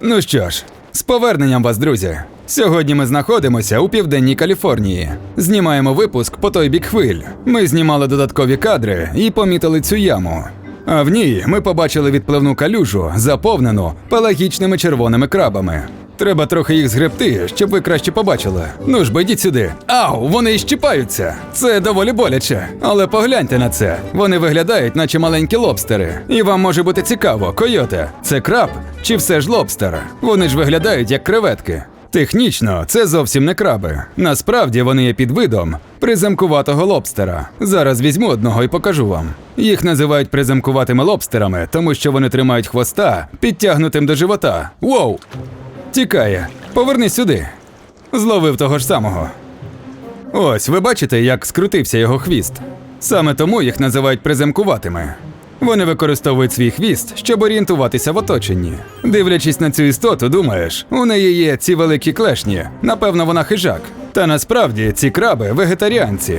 Ну що ж, з поверненням вас, друзі. Сьогодні ми знаходимося у південній Каліфорнії. Знімаємо випуск по той бік хвиль. Ми знімали додаткові кадри і помітили цю яму. А в ній ми побачили відпливну калюжу, заповнену пелагічними червоними крабами. Треба трохи їх згребти, щоб ви краще побачили. Ну ж, бо сюди. Ау, вони і щіпаються. Це доволі боляче. Але погляньте на це. Вони виглядають, наче маленькі лобстери. І вам може бути цікаво, койоте, це краб чи все ж лобстер? Вони ж виглядають як креветки. Технічно, це зовсім не краби. Насправді вони є підвидом приземкуватого лобстера. Зараз візьму одного і покажу вам. Їх називають приземкуватими лобстерами, тому що вони тримають хвоста підтягнутим до живота. Воу! Тікає. Поверни сюди. Зловив того ж самого. Ось, ви бачите, як скрутився його хвіст. Саме тому їх називають приземкуватими. Вони використовують свій хвіст, щоб орієнтуватися в оточенні. Дивлячись на цю істоту, думаєш, у неї є ці великі клешні. Напевно, вона хижак. Та насправді ці краби вегетаріанці.